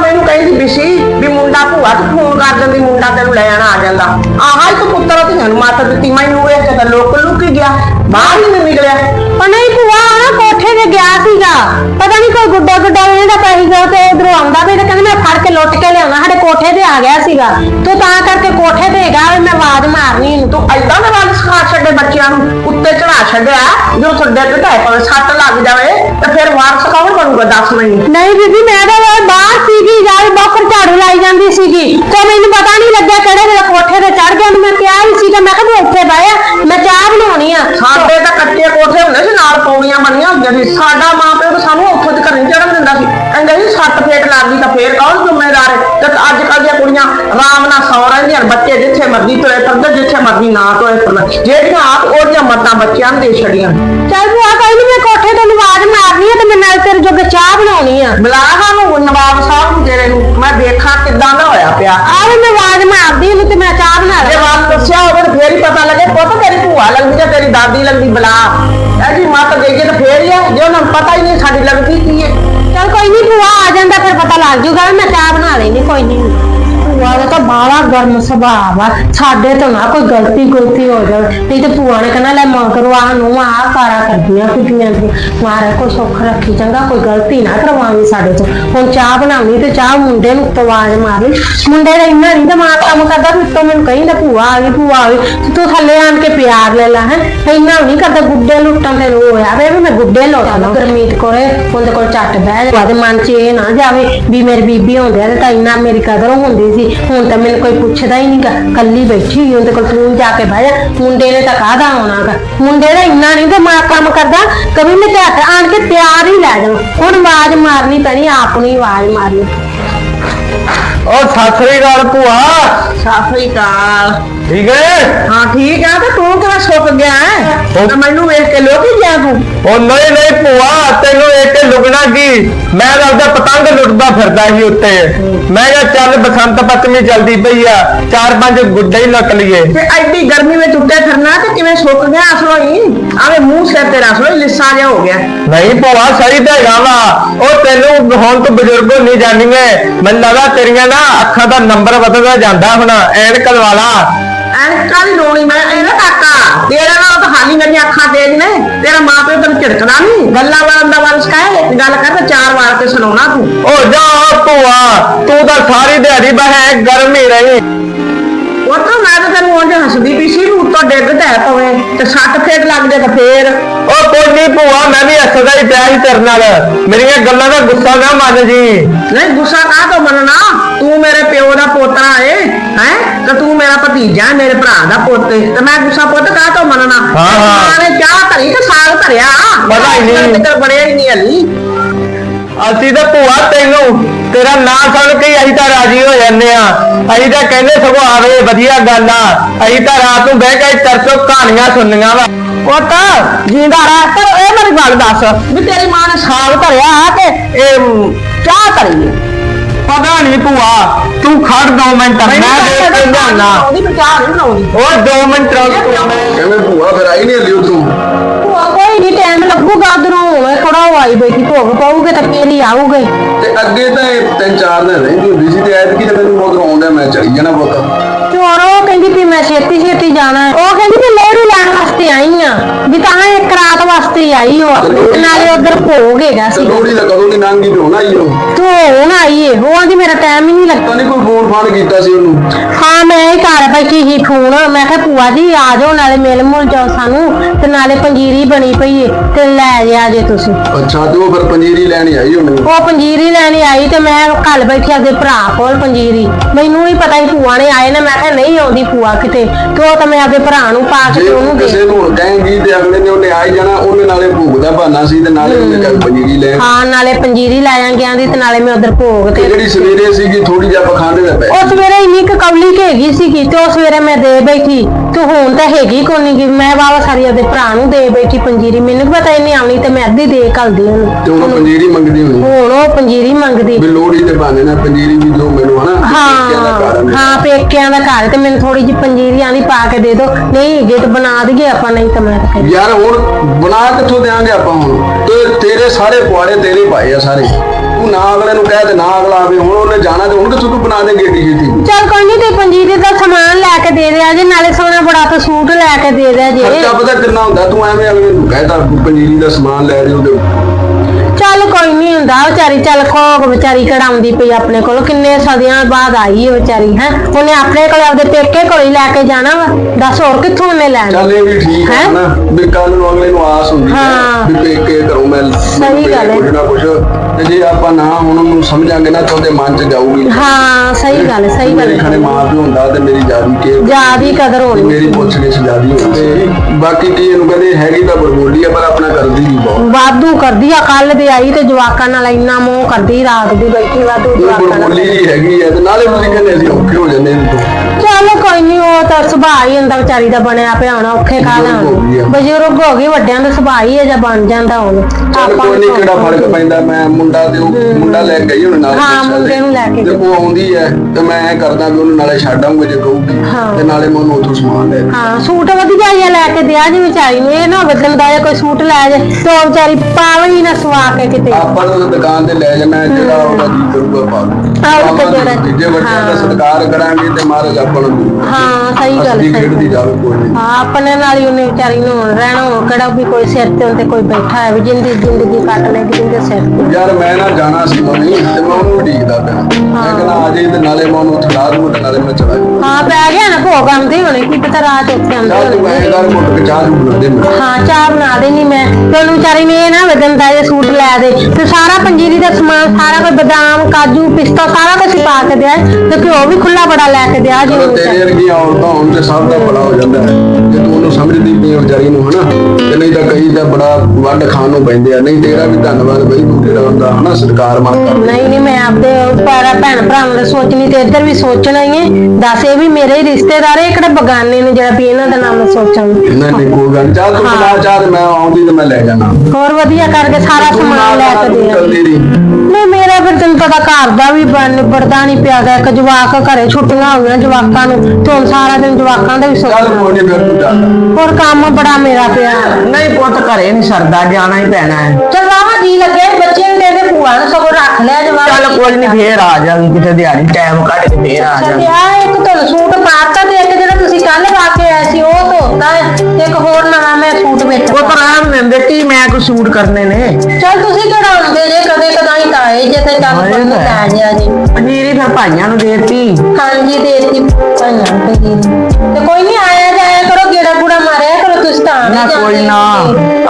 ਮੈਨੂੰ ਕਹਿੰਦੀ ਵੀ ਸੀ ਵੀ ਮੁੰਡਾ ਭੂਆ ਤੇ ਫੋਨ ਕਰ ਦਿੰਦੀ ਮੁੰਡਾ ਤੈਨੂੰ ਲੈਣ ਆ ਜਾਂਦਾ। ਆਹਾ ਇੱਕ ਪੁੱਤਰ ਧੀਆਂ ਨੂੰ ਮਾਤਾ ਦਿੱਤੀ ਮੈਨੂੰ ਵੇਖ ਕੇ ਤਾਂ ਲੋਕ ਲੁੱਕ ਹੀ ਗਿਆ। ਬਾਹਰ ਹੀ ਨਹੀਂ ਨਿਕਲਿਆ। ਪਰ ਨਹੀਂ ਭੂਆ ਉਹ ਨਾ ਕੋਠੇ ਤੇ ਗਿਆ ਸੀਗਾ। ਪਤਾ ਨਹੀਂ ਕੋਈ ਗੁੱਡਾ ਗੁੱਡਾ ਉਹਦਾ ਪੈ ਗਿਆ ਤੇ ਉਧਰੋਂ ਆਉਂਦਾ ਵੀ ਤੇ ਕਹਿੰਦਾ ਮੈਂ ਫੜ ਕੇ ਲੁੱਟ ਕੇ ਲਿਆਉਣਾ ਸਾਡੇ ਕੋਠੇ ਤੇ ਆ ਗਿਆ ਸੀਗਾ। ਤੂੰ ਤਾਂ ਕਰਕੇ ਕੋਠੇ ਤੇ ਹੈਗਾ ਵੀ ਮੈਂ ਆਵਾਜ਼ ਮਾਰਨੀ ਇਹਨੂੰ। ਤੂੰ ਐਦਾਂ ਦੇ ਵੱਲ ਸਿਖਾ ਛੱਡੇ ਬੱਚਿਆਂ ਨੂੰ ਉੱਤੇ ਚੜਾ ਛੱਡਿਆ ਜੋ ਤੁਹਾਡੇ ਤੇ ਢਾਈ ਭਾਵੇਂ ਸੱਟ ਲੱਗ ਜਾਵੇ ਤੇ ਫਿਰ ਵਾਰਸ ਕੌਣ ਬਣੂਗਾ ਦੱਸ ਮੈਨੂੰ। ਨਹੀਂ ਬੀਬੀ ਮੈਂ ਤਾਂ ਯਾਰ ਬਾਹਰ ਸੀਗੀ ਯਾਰ ਬੋਕਰ ਝਾੜੂ ਲਾਈ ਜਾਂਦੀ ਸੀਗੀ। ਤੇ ਮੈਨੂੰ ਪਤਾ ਨਹੀਂ ਲੱਗਿਆ ਕਿਹੜੇ ਵੇਲੇ ਕੋਠੇ ਤੇ ਚੜ ਗਿਆ ਮੈਂ ਕਿਹਾ ਹੀ ਸੀਗਾ ਮੈਂ ਕਿਹਾ ਤੂੰ ਇੱਥੇ ਜਾ ਮੈਂ ਚਾਹ ਬਣਾਉਣੀ ਆ। ਸਾਡੇ ਤਾਂ ਕੱਚੇ ਕੋਠੇ ਹੁੰਦੇ ਸੀ ਨਾਲ ਪੌੜੀਆਂ ਬਣੀਆਂ ਹੁੰਦੀਆਂ ਸੀ। ਸਾਡਾ ਮਾਂ ਪਿਓ ਤਾਂ ਸਾਨੂੰ ਉੱਥੋਂ ਦੀ ਘਰੇ ਚੜਨ ਦਿੰਦਾ ਸੀ। ਕਹਿੰਦੇ ਸੀ ਸੱਟ ਫੇਟ ਲੱਗ ਗਈ ਤਾਂ ਫੇਰ ਕੌਣ ਜ਼ਿੰਮੇਦਾਰ ਹੈ। ਤੇ ਅੱਜ ਕੱਲ੍ਹ ਦੀਆਂ ਕੁੜੀਆਂ ਆਰਾਮ ਨਾਲ ਸੌ ਰਹਿੰਦੀਆਂ ਬੱਚੇ ਜਿੱਥੇ ਮਰਜ਼ੀ ਤੁਰੇ ਫਿਰਦੇ ਜਿੱਥੇ ਮਰਜ਼ੀ ਨਾ ਤੁਰੇ ਫਿਰਨ ਜਿਹੜੀਆਂ ਆਪ ਉਹਦੀਆਂ ਮੱਤਾਂ ਬੱਚਿਆਂ ਨੂੰ ਦੇ ਛੜੀਆਂ ਚੱਲ ਭੂਆ ਕੋਈ ਨਹੀਂ ਮੈਂ ਕੋਠੇ ਤੋਂ ਆਵਾਜ਼ ਮਾਰਨੀ ਆ ਤੇ ਮੈਂ ਨਾਲ ਤੇਰੇ ਜੋਗੇ ਚਾਹ ਬਣਾਉਣੀ ਆ। ਬਲਾਹਾਂ ਨੂੰ ਨਵਾਬ ਸਾਹਿਬ ਨੂੰ ਤੇਰੇ ਦੇਖਾਂ ਕਿੱਦਾਂ ਦਾ ਹੋਇਆ ਪਿਆ। ਆਵੇ ਮੈਂ ਆਵਾਜ਼ ਮਾਰਦੀ ਇਹਨੂੰ ਤੇ ਮੈਂ ਚਾਹ ਬਣਾ ਜੇ ਲਾਂ ਬਾਤ ਦੱਸਿਆ ਹੋਵੇ ਤਾਂ ਫੇਰ ਹੀ ਪਤਾ ਲੱਗੇ ਪੁੱਤ ਤੇਰੀ ਭੂਆ ਲੱਗਦੀ ਜਾਂ ਤੇਰੀ ਦਾਦੀ ਲੱਗਦੀ ਬਲਾ। ਇਹ ਜੀ ਮੱਤ ਦੇਈਏ ਤਾਂ ਫੇਰ ਹੀ ਹੈ ਜੇ ਉਹਨਾਂ ਨੂੰ ਪਤਾ ਹੀ ਨਹੀਂ ਸਾਡੀ ਲੱਗਦੀ ਕੀ ਹੈ। ਚੱਲ ਕੋਈ ਨਹੀਂ ਭੂਆ ਆ ਜਾਂਦਾ ਫਿਰ ਪਤਾ ਲੱਗ ਜੂਗਾ ਵੀ ਮੈਂ ਚਾਹ ਬਣਾ ਲੈਣੀ ਕੋਈ ਨਹੀਂ। ਭੂਆ ਦਾ ਤਾਂ ਬਾਲਾ ਗਰਮ ਸੁਭਾਅ ਆ ਸਾਡੇ ਤੋਂ ਨਾ ਕੋਈ ਗਲਤੀ ਗੁਲਤੀ ਹੋ ਜਾਵੇ। ਨਹੀਂ ਤੇ ਭੂਆ ਨੇ ਕਹਿਣਾ ਲੈ ਮਾਂ ਕਰੋ ਆ ਨੂੰ ਆ ਕਾਰਾ ਕਰਦੀਆਂ ਕੁੜੀਆਂ ਦੀ ਮਾਰੇ ਕੋਈ ਸੁੱਖ ਰੱਖੀ ਚੰਗਾ ਕੋਈ ਗਲਤੀ ਨਾ ਕਰਵਾਵੀਂ ਸਾਡੇ ਤੋਂ। ਹੁਣ ਚਾਹ ਬਣਾਉਣੀ ਤੇ ਚਾਹ ਮੁੰਡੇ ਨੂੰ ਆਵਾਜ਼ ਮਾਰ ਲਈ ਮੁੰਡੇ ਦਾ ਇੰਨਾ ਨਹੀਂ ਦਿਮਾਗ ਕੰਮ ਕਰਦਾ ਵੀ ਤੋਂ ਮੈਨੂੰ ਕਹਿੰਦਾ ਭੂਆ ਆ ਗਈ ਭੂਆ ਆ ਗਈ। ਤੇ ਥੱਲੇ ਆਣ ਕੇ ਪਿਆਰ ਲੈ ਲੈ ਹੈ। ਇੰਨਾ ਨਹੀਂ ਕਰਦਾ ਗੁੱਡੇ ਲੁੱਟਾਂ ਤੇ ਰੋ ਹੋਇਆ ਵੇ ਮੈਂ ਗੁੱਡੇ ਲੁੱਟਾਂ ਗਰਮੀਤ ਕੋਲੇ ਉਹਦੇ ਕੋਲ ਝੱਟ ਬਹਿ ਜਾ। ਉਹਦੇ ਮਨ 'ਚ ਇਹ ਨਾ ਜਾਵੇ ਵੀ ਮੇਰੀ ਬੀਬੀ ਹੁੰਦੀ ਆ ਤੇ ਤਾਂ ਇੰਨਾ ਮੇਰੀ ਕਦਰ ਹੁੰਦੀ ਸੀ। ਹੁਣ ਤਾਂ ਮੈਨੂੰ ਕੋਈ ਪੁੱਛਦਾ ਹੀ ਨਹੀਂਗਾ ਕੱਲੀ ਬੈਠੀ ਹੋਈ ਉਹਦੇ ਕੋਲ ਤੂੰ ਜਾ ਕੇ ਬਹਿ ਜਾ। ਮੁੰਡੇ ਨੇ ਤਾਂ ਕਾਹਦਾ ਆਉਣਾਗਾ? ਮੁੰਡੇ ਦਾ ਇੰਨਾ ਨਹੀਂ ਦਿਮਾਗ ਕੰਮ ਕਰਦਾ। ਕभी ਮੈਂ ਝੱਟ ਆਣ ਕੇ ਤਿਆਰ ਹੀ ਲੈ ਜਾਵਾਂ। ਹੁਣ ਆਵਾਜ਼ ਮਾਰਨੀ ਪੈਣੀ, ਆਪ ਨੂੰ ਹੀ ਆਵਾਜ਼ ਮਾਰਨੀ। ਉਹ ਸਤਿ ਸ੍ਰੀ ਅਕਾਲ ਭੂਆ। ਸਤਿ ਸ੍ਰੀ ਅਕਾਲ। ਠੀਕ ਹੈ ਹਾਂ ਠੀਕ ਆ ਤੇ ਤੂੰ ਕਿਵੇਂ ਸੁੱਕ ਗਿਆ ਹੈ ਤੇ ਮੈਨੂੰ ਵੇਖ ਕੇ ਲੋਕ ਗਿਆ ਤੂੰ। ਉਹ ਨਹੀਂ ਨਹੀਂ ਭੂਆ ਤੈਨੂੰ ਇੱਕ ਲੁਕਣਾ ਕੀ? ਮੈਂ ਤਾਂ ਆਪਦਾ ਪਤੰਗ ਲੁੱਟਦਾ ਫਿਰਦਾ ਸੀ ਉੱਤੇ। ਮੈਂ ਕਿਹਾ ਚੱਲ ਬਸੰਤ ਪੰਚਮੀ ਚੱਲਦੀ ਪਈ ਆ ਚਾਰ ਪੰਜ ਗੁੱਡੇ ਹੀ ਲੱਕ ਲਈਏ। ਤੇ ਐਡੀ ਗਰਮੀ ਵਿੱਚ ਉੱਤੇ ਫਿਰਨਾ ਤੇ ਕਿਵੇਂ ਸੁੱਕ ਗਿਆ ਅਸਲੋਂ ਹੀ ਆਵੇਂ ਮੂੰਹ ਸਿਰ ਤੇਰਾ ਅਸਲੋਂ ਹੀ ਲਿੱਸਾ ਜਿਹਾ ਹੋ ਗਿਆ। ਨਹੀਂ ਭੂਆ ਸਹੀ ਤਾਂ ਹੈਗਾ ਵਾ। ਉਹ ਤੈਨੂੰ ਹੁਣ ਤੂੰ ਬਜ਼ੁਰਗ ਨਹੀਂ ਜਾਣੀਏ ਮੈਨੂੰ ਲੱਗਦਾ ਤੇਰੀਆਂ ਨਾ ਅੱਖਾਂ ਦਾ ਨੰਬਰ ਵਧਦਾ ਜਾਂਦਾ ਹੁਣ ਐਨਕ ਵਾਲਾ ਐਨਕਾਂ ਦੀ ਲੋਣੀ ਮੈਂ ਇਹ ਨਾ ਕਾਕਾ ਤੇਰੇ ਨਾਲ ਤਾਂ ਹਾਲੀ ਮੇਰੀਆਂ ਅੱਖਾਂ ਤੇਜ਼ ਨੇ ਤੇਰਾ ਮਾਂ ਪਿਓ ਤੈਨੂੰ ਝਿੜਕਦਾ ਨਹੀਂ ਗੱਲਾਂ ਵਾਲਾਂ ਦਾ ਵੱਲ ਸਿਖਾਇਆ ਇੱਕ ਗੱਲ ਕਰ ਤੇ ਚਾਰ ਵਾਰ ਤੇ ਸੁਣਾਉਣਾ ਤੂੰ। ਉਹ ਜਾ ਭੂਆ ਤੂੰ ਤਾਂ ਸਾਰੀ ਦਿਹਾੜੀ ਬਹਿ ਗਰਮ ਹੀ ਰਹੀ। ਮੈਂ ਤਾਂ ਤੈਨੂੰ ਉਂਝ ਹੱਸਦੀ ਪਈ ਸੀ ਵੀ ਉੱਤੋਂ ਡਿੱਗ ਢਹਿ ਪਵੇ ਤੇ ਸੱਟ ਫੇਟ ਲੱਗ ਜਾਏ ਤਾਂ ਫੇਰ। ਉਹ ਕੋਈ ਨਹੀਂ ਭੂਆ ਮੈਂ ਵੀ ਹੱਸਦਾ ਹੀ ਪਿਆ ਸੀ ਤੇਰੇ ਨਾਲ। ਮੇਰੀਆਂ ਗੱਲਾਂ ਦਾ ਗੁੱਸਾ ਨਾ ਮੰਨ ਜੀ। ਨਹੀਂ ਗੁੱਸਾ ਕਾਹ ਤੋਂ ਮੰਨਣਾ? ਤੂੰ ਮੇਰੇ ਪਿਓ ਦਾ ਪੋਤਰਾ ਏ ਹੈ? ਤੇ ਤੂੰ ਮੇਰਾ ਭਤੀਜਾ ਹੈ, ਮੇਰੇ ਭਰਾ ਦਾ ਪੁੱਤ ਏ। ਤੇ ਮੈਂ ਗੁੱਸਾ ਪੁੱਤ ਕਾਹ ਤੋਂ ਮੰਨਣਾ? ਹਾਂ, ਹਾਂ। ਮਾਂ ਨੇ ਚਾਹ ਧਰੀ ਤੇ ਸਾਗ ਧਰਿਆ। ਪਤਾ ਹੀ ਨਹੀਂ। ਤੇ ਬਣਿਆ ਹੀ ਨਹੀਂ ਹਲੀ। ਅਸੀਂ ਤਾਂ ਭੂਆ ਤੈਨੂੰ ਤੇਰਾ ਨਾਂ ਸੁਣ ਕੇ ਹੀ ਅਸੀਂ ਤਾਂ ਰਾਜੀ ਹੋ ਜਾਂਦੇ ਆ ਅਸੀਂ ਤਾਂ ਕਹਿੰਦੇ ਸਗੋਂ ਆਵੇ ਵਧੀਆ ਗੱਲ ਆ। ਅਸੀਂ ਤਾਂ ਰਾਤ ਨੂੰ ਬਹਿ ਕੇ ਤਰਸੋ ਕਹਾਣੀਆਂ ਸੁਣਨੀਆਂ ਵਾ। ਪੁੱਤ ਜਿੰਦਾ ਰਹਿ ਪਰ ਇਹ ਮੇਰੀ ਗੱਲ ਦੱਸ ਵੀ ਤੇਰੀ ਮਾਂ ਨੇ ਸਾਗ ਧਰਿਆ ਤੇ ਇਹ ਮ, ਚਾਹ ਧਰੀ ਹੈ। ਪਤਾ ਨਹੀਂ ਭੂਆ ਤੂੰ ਖੜ ਦੋ ਮਿੰਟ ਮੈਂ ਦੇਖ ਕੇ ਜਾਣਾ ਉਹਦੀ ਵੀ ਚਾਹ ਨਹੀਂ ਬਣਾਉਂਦੀ। ਉਹ 2 ਮਿੰਟ ਰੁਕ। ਕਿਵੇਂ ਭੂਆ ਫਿਰ ਆਈ ਨਹੀਂ ਲਿਓ ਤੂੰ ਨਹੀਂ ਟਾਈਮ ਲੱਗੂਗਾ ਉਧਰੋਂ। ਹੁਣ ਖੜਾ ਹੋਈ ਬੈਠੀ ਭੋਗ ਪਾਉਗੇ ਤਾਂ ਫੇਰ ਹੀ ਆਉਗੇ ਤੇ ਅੱਗੇ ਤਾਂ ਇਹ ਤਿੰਨ ਚਾਰ ਦਿਨ ਰਹਿੰਦੀ ਹੁੰਦੀ ਸੀ ਤੇ ਐਤਕੀ ਤਾਂ ਮੈਨੂੰ ਬਹੁਤ ਆਉਂਦਾ ਮੈਂ ਚਲੀ ਜਾਣਾ ਪੁੱਤ ਚੋਰ ਕਹਿੰਦੀ ਵੀ ਮੈਂ ਛੇਤੀ ਛੇਤੀ ਜਾਣਾ। ਹੈ। ਉਹ ਕਹਿੰਦੀ ਵੀ ਲੋਹੜੀ ਲੈਣ ਵਾਸਤੇ ਆਈ ਆ। ਵੀ ਤਾਂ ਇੱਕ ਰਾਤ ਵਾਸਤੇ ਹੀ ਆਈ ਉਹ ਤੇ ਨਾਲੇ ਉਧਰ ਭੋਗ ਹੈਗਾ ਸੀ ਲੋਹੜੀ ਦਾ ਕਦੋਂ ਦੀ ਤੇ ਹੁਣ ਆਈ ਉਹ ਤੂੰ ਹੁਣ ਆਈ ਏ ਉਹ ਆਂਦੀ ਮੇਰਾ ਟਾਈਮ ਹੀ ਨਹੀਂ ਲੱਗਦਾ ਤਾਂ ਨਹੀਂ ਕੋਈ ਫੋਨ ਫਾਨ ਕੀਤਾ ਸੀ ਉਹਨੂੰ। ਹਾਂ ਮੈਂ ਹੀ ਘਰ ਬੈਠੀ ਸੀ ਫੋਨ ਮੈਂ ਕਿਹਾ ਭੂਆ ਜੀ ਆ ਜਾਓ ਨਾਲੇ ਮਿਲ ਮੁਲ ਜਾਓ ਸਾਨੂੰ ਤੇ ਨਾਲੇ ਪੰਜੀਰੀ ਬਣੀ ਪਈ ਏ ਤੇ ਲੈ ਜਾ ਜੇ ਤੁਸੀਂ। ਅੱਛਾ ਤੇ ਉਹ ਫਿਰ ਪੰਜੀਰੀ ਲੈਣੀ ਆਈ ਉਹਨੂੰ। ਉਹ ਪੰਜੀਰੀ ਲੈਣੀ ਆਈ ਤੇ ਮੈਂ ਘਰ ਬੈਠੀ ਆਪਦੇ ਭਰਾ ਕੋਲ ਪੰਜੀਰੀ। ਮੈਨੂੰ ਹੀ ਪਤਾ ਸੀ ਭੂਆ ਨੇ ਆਏ ਨੇ ਮੈਂ ਕਿਹਾ ਨਹੀਂ ਆਉਂਦੀ ਭੂਆ ਕਿਤੇ ਤੇ ਉਹ ਤਾਂ ਮੈਂ ਆਪਦੇ ਭਰਾ ਨੂੰ ਪਾ ਕੇ ਜੇ ਉਹਨੂੰ ਦੇ ਕਿਸੇ ਨੂੰ ਹੁਣ ਕਹੇਂਗੀ ਤੇ ਅਗਲੇ ਨੇ ਉਹਨੇ ਆ ਹੀ ਜਾਣਾ ਉਹਨੇ ਨਾਲੇ ਭੂਖ ਦਾ ਬਹਾਨਾ ਸੀ ਤੇ ਨਾਲੇ ਉਹਨੇ ਚੱਲ ਪੰਜੀਰੀ ਲੈ। ਹਾਂ ਨਾਲੇ ਪੰਜੀਰੀ ਲੈ ਜਾਂਗੇ ਆਂਦੀ ਤੇ ਨਾਲੇ ਮੈਂ ਉਧਰ ਭੋਗ ਤੇ ਤੇ ਜਿਹੜੀ ਸਵੇਰੇ ਸੀਗੀ ਥੋੜੀ ਜਿਹਾ ਪਖਾਂਡੇ ਦਾ ਪੈ ਉਹ ਸਵੇਰੇ ਇੰਨੀ ਕੁ ਕਵਲੀ ਕਿ ਹੈਗੀ ਸੀਗੀ ਤੇ ਉਹ ਸਵੇਰੇ ਮੈਂ ਦੇ ਬੈਠੀ। ਤੇ ਹੁਣ ਤਾਂ ਹੈਗੀ ਕੋਈ ਨਹੀਂ ਮੈਂ ਬਾਬਾ ਸਾਰੀ ਆਪਦੇ ਭਰਾ ਨੂੰ ਦੇ ਬੈਠੀ ਪੰਜੀਰੀ। ਮੈਨੂੰ ਕੀ ਪਤਾ ਇਹਨੇ ਆਉਣੀ ਤੇ ਮੈਂ ਅੱਧੀ ਦੇ ਘਲਦੀ ਉਹਨੂੰ। ਤੇ ਉਹਨੂੰ ਪੰਜੀਰੀ ਮੰਗਦੀ ਹੋਣੀ। ਹੁਣ ਉਹ ਪੰਜੀਰੀ ਮੰਗਦੀ। ਵੀ ਲੋਹੜੀ ਦੇ ਬਹਾਨੇ ਨਾਲ ਪੰਜੀਰੀ ਵੀ ਹਨਾ ਪੇਕਿਆਂ ਦਾ ਘਰ ਆ ਹਾਂ ਮੇਰਾ। ਹਾਂ ਪੇਕਿਆਂ ਦਾ ਘਰ ਤੇ ਮੈਨੂੰ ਥੋੜੀ ਜਿਹੀ ਪੰਜੀਰੀ ਆਂਦੀ ਪਾ ਕੇ ਦੇ ਦੋ। ਨਹੀਂ ਹੈਗੇ ਤੇ ਬਣਾ ਦਈਏ ਆਪਾਂ ਨਹੀਂ ਤਾਂ ਮੈਂ ਤਾਂ ਕਹਿੰਦੀ ਯਾਰ ਹੁਣ ਬਣਾ ਕਿੱਥੋਂ ਦੇਾਂਗੇ ਆਪਾਂ ਹੁਣ? ਤੇ ਤੇਰੇ ਸਾਰੇ ਪੁਆੜੇ ਤੇਰੇ ਪਾਏ ਆ ਸਾਰੇ। ਤੂੰ ਨਾ ਅਗਲੇ ਨੂੰ ਕਹਿ ਤੇ ਨਾ ਅਗਲਾ ਆਵੇ ਹੁਣ ਉਹਨੇ ਜਾਣਾ ਤੇ ਹੁਣ ਕਿੱਥੋਂ ਤੂੰ ਬਣਾ ਦੇਂਗੇ ਏਡੀ ਛੇਤੀ। ਚੱਲ ਕੋਈ ਨਹੀਂ ਤੇ ਪੰਜੀਰੀ ਦਾ ਸਮਾਨ ਲੈ ਕੇ ਦੇ ਦਿਆ ਜੇ ਨਾਲੇ ਸੋਨਾ ਬੜਾ ਤਾਂ ਸੂਟ ਲੈ ਕੇ ਦੇ ਦਿਆ ਜੇ। ਖਰਚਾ ਪਤਾ ਕਿੰਨਾ ਹੁੰਦਾ? ਤੂੰ ਐਵੇਂ ਅਗਲੇ ਨੂੰ ਕਹਿਤਾ ਪੰਜੀਰੀ ਦਾ ਸਮਾਨ ਲੈ ਦਿਓ ਤੇ ਚੱਲ ਕੋਈ ਨਹੀਂ ਹੁੰਦਾ ਵਿਚਾਰੀ ਚੱਲ ਖੋਗ ਵਿਚਾਰੀ ਕਢਾਉਂਦੀ ਪਈ ਆਪਣੇ ਕੋਲ ਕਿੰਨੇ ਸਦੀਆਂ ਬਾਅਦ ਆਈ ਹੈ ਵਿਚਾਰੀ ਹੈ ਉਹਨੇ ਆਪਣੇ ਕੋਲ ਆਪਦੇ ਪੇਕੇ ਕੋਲ ਹੀ ਲੈ ਕੇ ਜਾਣਾ ਵਾ ਦੱਸ ਹੋਰ ਕਿੱਥੋਂ ਉਹਨੇ ਲੈਣਾ ਚੱਲ ਇਹ ਵੀ ਠੀਕ ਹੈ ਹੈਂ? ਨਾ ਵੀ ਕੱਲ ਨੂੰ ਅਗਲੇ ਨੂੰ ਆਸ ਹੁੰਦੀ ਹੈ ਹਾਂ। ਵੀ ਪੇਕੇ ਘਰੋਂ ਮੈਂ ਸਹੀ ਗੱਲ ਹੈ। ਕੁਝ ਨਾ ਕੁਝ ਤੇ ਜੇ ਆਪਾਂ ਨਾ ਹੁਣ ਉਹਨੂੰ ਸਮਝਾਂਗੇ ਨਾ ਤਾਂ ਉਹਦੇ ਮਨ 'ਚ ਜਾਊਗੀ ਹਾਂ ਸਹੀ ਗੱਲ ਹੈ, ਸਹੀ ਗੱਲ ਮੇਰੇ ਹੈ। ਖਾਣੇ ਮਾਂ ਪਿਓ ਹੁੰਦਾ ਤੇ ਮੇਰੀ ਜਿਆਦੀ ਕੇ ਜ਼ਿਆਦੀ ਕਦਰ ਹੋਣੀ ਮੇਰੀ ਪੁੱਛ ਨਹੀਂ ਜਿਆਦੀ ਹੋਣੀ ਤੇ ਬਾਕੀ ਕੀ ਇਹਨੂੰ ਕਹਿੰਦੇ ਹੈਗੀ ਤਾਂ ਬਰਬੋਲੀ ਆ ਪਰ ਵਾਧੂ ਕਰਦੀ ਆ ਕੱਲ ਦੇ ਆਈ ਤੇ ਜਵਾਕਾਂ ਨਾਲ ਇੰਨਾ ਮੋਹ ਕਰਦੀ ਰਾਤ ਦੀ ਬੈਠੀ ਵਾਧੂ ਜਵਾਕਾਂ ਨਾਲ। ਜੀ ਹੈਗੀ ਹੈ ਤੇ ਨਾਲੇ ਤੁਸੀਂ ਕਹਿੰਦੇ ਅਸੀਂ ਔਖੇ ਹੋ ਜਾਂਦੇ ਨੇ ਤੋਂ ਚੱਲ ਕੋਈ ਨਹੀਂ ਉਹ ਤਾਂ ਸੁਭਾਅ ਹੀ ਹੁੰਦਾ ਵਿਚਾਰੀ ਦਾ ਬਣਿਆ ਪਿਆ ਹੋਣਾ ਔਖੇ ਕਾਲ ਬਜ਼ੁਰਗ ਹੋ ਗਈ ਆ। ਬਜ਼ੁਰਗ ਹੋ ਗਏ ਵੱਡਿਆਂ ਦਾ ਸੁਭਾਅ ਹੀ ਜਿਹਾ ਬਣ ਜਾਂਦਾ ਹੁਣ। ਚੱਲ ਕੋਈ ਨਹੀਂ ਕਿਹੜਾ ਫ਼ਰਕ ਪੈਂਦਾ ਮੈਂ ਮੁੰਡਾ ਤੇ ਉਹ ਮੁੰਡਾ ਲੈ ਕੇ ਆਈ ਹੁਣ ਨਾਲ ਹਾਂ, ਮੁੰਡੇ ਨੂੰ ਲੈ ਕੇ। ਤੇ ਉਹ ਆਉਂਦੀ ਹੈ ਤੇ ਮੈਂ ਐ ਕਰਦਾ ਵੀ ਉਹਨੂੰ ਨਾਲੇ ਛੱਡ ਆਉਂਗਾ ਜੇ ਕਹੂਗੀ ਹਾਂ। ਤੇ ਨਾਲੇ ਮੈਂ ਉਹਨੂੰ ਉੱਥੋਂ ਸਮਾਨ ਲੈ ਹਾਂ ਸੂਟ ਵਧੀਆ ਜਿਹਾ ਲੈ ਕੇ ਦਿਆ ਜੀ ਵਿਚਾਰੀ ਨੂੰ ਇਹ ਨਾ ਬਦਲਣ ਦਾ ਕੋਈ ਸੂਟ ਲੈ ਜੇ ਤੇ ਉਹ ਵਿਚਾਰੀ ਪਾਵੇ ਹੀ ਨਾ ਸਵਾ ਕੇ ਕਿਤੇ। ਆਪਾਂ ਨੂੰ ਦੁਕਾਨ ਤੇ ਲੈ ਜਾਣਾ ਜਿਹੜਾ ਉਹਦਾ ਜੀ ਕਰੂਗਾ ਪਾ ਆਹ ਤਾਂ ਆਪਾਂ ਜਿਹੜਾ- ਜੇ ਵੱਡਿਆਂ ਦਾ ਹਾਂ। ਸਤਿਕਾਰ ਕਰਾਂਗੇ ਤੇ ਮਹਾਰਾਜ ਆਪਾਂ ਨੂੰ ਹਾਂ ਸਹੀ ਗੱਲ ਸਹੀ ਖੇਡਦੀ ਜਾਵੇ ਕੋਈ ਨਹੀਂ। ਹਾਂ ਆਪਣੇ ਨਾਲ ਹੀ ਉਹਨੇ ਵਿਚਾਰੀ ਨੂੰ ਰਹਿਣਾ ਹੁਣ ਕਿਹੜਾ ਵੀ ਕੋਈ ਸਿਰ ਤੇ ਕੋਈ ਬੈਠਾ ਹੈ ਵੀ ਜਿੰਦੀ ਜ਼ਿੰਦਗੀ ਕੱਟ ਲੈਗੀ ਜਿੰਦੇ ਸਿਰ ਤੇ। ਯਾਰ ਮੈਂ ਨਾ ਜਾਣਾ ਸੀ ਮੰਮੀ ਤੇ ਮੈਂ ਉਹਨੂੰ ਢੀਕਦਾ ਪਿਆ। ਮੈਂ ਕਹਿੰਦਾ ਆ ਜੇ ਤੇ ਨਾਲੇ ਮੈਂ ਉਹਨੂੰ ਥੜਾ ਦੂੰ ਤੇ ਨਾਲੇ ਮੈਂ ਚਲਾ ਜਾਊਂ ਹਾਂ ਪੈ ਗਿਆ ਨਾ ਭੋਗ ਆਉਂਦੇ ਹੋਣੇ ਕੀ ਪਤਾ ਰਾਤ ਉੱਥੇ ਆਉਂਦੇ ਚੱਲ ਤੂੰ ਐਂ ਹੋਣੇ ਕਰ ਮੁੱਟ ਕੇ ਚਾਹ ਜੂ ਬਣਾ ਦੇ ਮੈਨੂੰ ਹਾਂ ਚਾਹ ਬਣਾ ਦੇਣੀ ਮੈਂ ਤੇ ਉਹਨੂੰ ਵਿਚਾਰੀ ਨੇ ਇਹ ਨਾ ਦਾ ਇਹ ਸੂਟ ਲੈ ਦੇ। ਤੇ ਸਾਰਾ ਪੰਜੀਰੀ ਦਾ ਸਮਾਨ ਸਾਰਾ ਕੋਈ ਬਦਾਮ ਕਾਜੂ ਪਿਸਤਾ ਸਾਰਾ ਕੁਝ ਪਾ ਕੇ ਦਿਆ ਤੇ ਘਿਓ ਵੀ ਖੁੱਲਾ ਬੜਾ ਲੈ ਕੇ ਦਿਆ ਜੀ ਤੇਰੇ ਵਰਗੀਆਂ ਔਰਤਾਂ ਹੋਣ ਤੇ ਸਭ ਦਾ ਭਲਾ ਹੋ ਜਾਂਦਾ ਹੈ। ਜੇ ਤੂੰ ਉਹਨੂੰ ਸਮਝਦੀ ਪਈ ਵਿਚਾਰੀ ਨੂੰ ਹਨਾ? ਤੇ ਨਹੀਂ ਤਾਂ ਕਈ ਤਾਂ ਬੜਾ ਵੱਡ ਖਾਣ ਨੂੰ ਪੈਂਦੇ ਆ। ਨਹੀਂ ਤੇਰਾ ਵੀ ਧੰਨਵਾਦ ਬਈ ਤੂੰ ਜਿਹੜਾ ਹੁੰਦਾ ਹਨਾ? ਸਰਕਾਰ ਮਾਨ ਕਰ ਨਹੀਂ ਨਹੀਂ ਮੈਂ ਆਪਦੇ ਪਾਰਾ ਭੈਣ ਭਰਾਵਾਂ ਦਾ ਸੋਚਣੀ ਤੇ ਇੱਧਰ ਵੀ ਸੋਚਣਾ ਹੀ ਹੈ। ਦੱਸ ਇਹ ਵੀ ਮੇਰੇ ਹੀ ਰਿਸ਼ਤੇਦਾਰ ਹੈ ਕਿਹੜੇ ਬਗਾਨੇ ਨੇ ਜਿਹੜਾ ਵੀ ਇਹਨਾਂ ਦਾ ਨਾਮ ਸੋਚਾਂ। ਨਹੀਂ ਨਹੀਂ ਕੋਈ ਗੱਲ। ਚਾਹ ਤੂੰ। ਬਣਾ ਚਾਹ ਮੈਂ ਆਉਂਦੀ ਤੇ ਮੈਂ ਲੈ ਜਾਣਾ। ਹੋਰ ਵਧੀਆ ਕਰਕੇ ਸਾਰਾ ਸਮਾਨ ਲੈ ਕੇ ਦੇ ਨਹੀਂ ਮੇਰਾ ਫਿਰ ਤੈਨੂੰ ਪਤਾ ਘਰ ਦਾ ਵੀ ਬਣ ਬੜਦਾ ਨਹੀਂ ਪਿਆ। ਇੱਕ ਜਵਾਕ ਘਰੇ ਛੁੱਟੀਆਂ ਹੋਈਆਂ ਜਵਾਕਾਂ ਨੂੰ। ਤੇ ਹੁਣ ਸਾਰਾ ਦਿਨ ਜਵਾਕਾਂ ਦਾ ਵੀ ਚੱਲ ਸੋਚਣਾ ਕੋਈ ਨਹੀਂ ਫਿਰ ਤੂੰ ਜਾ। ਹੋਰ ਕੰਮ ਬੜਾ ਮੇਰਾ ਪਿਆ। ਨਹੀਂ ਪੁੱਤ ਘਰੇ ਨਹੀਂ ਸਰਦਾ ਜਾਣਾ ਹੀ ਪੈਣਾ ਹੈ। ਚਲ ਵਾਵਾ ਜੀ ਲੱਗੇ ਬੱਚੇ ਨੂੰ ਦੇ ਦੇ ਭੂਆ ਨੂੰ ਸਗੋਂ ਰੱਖ ਲਿਆ ਜਵਾਕ ਚੱਲ ਕੋਈ ਨਹੀਂ ਫੇਰ ਆ ਜਾਵਾਂਗੀ ਕਿਤੇ ਦਿਹਾੜੀ ਟਾਈਮ ਕੱਢ ਕੇ ਫੇਰ ਆ ਜਾਵਾਂਗੀ ਇੱਕ ਤੁਹਾਨੂੰ ਸੂਟ ਪਾਤਾ ਤੇ ਇੱਕ ਜਿਹੜਾ ਤੁਸੀਂ ਕੱਲ ਪਾ ਕੇ ਧੋਤਾ ਹੈ। ਤੇ ਇੱਕ ਹੋਰ ਨਵਾਂ ਮੈਂ ਸੂਟ ਵਿੱਚ ਉਹ ਤਾਂ ਰਹਿਣ ਦਿੰਦੇ ਕੀ ਮੈਂ ਕੋਈ ਸੂਟ ਕਰਨੇ ਨੇ? ਚਲ ਤੁਸੀਂ ਕਢਾਉਂਦੇ ਜੇ ਕਦੇ ਕਦਾਈ ਤਾਂ ਆਏ ਜੇ ਤੇ ਚੱਲ ਹੈ। ਲੈ। ਜੀ। ਪਨੀਰੀ ਫਿਰ ਭਾਈਆਂ ਨੂੰ ਦੇਤੀ। ਹਾਂਜੀ ਦੇਤੀ। ਭਾਈਆਂ ਤੇ ਜੀ ਤੇ ਕੋਈ ਨਹੀਂ ਆਇਆ ਜਾਇਆ ਕਰੋ ਗੇੜਾ ਗੂੜਾ ਮਾਰਿਆ ਕਰੋ ਤੁਸੀਂ ਤਾਂ ਨਾ ਕੋਈ ਨਾ।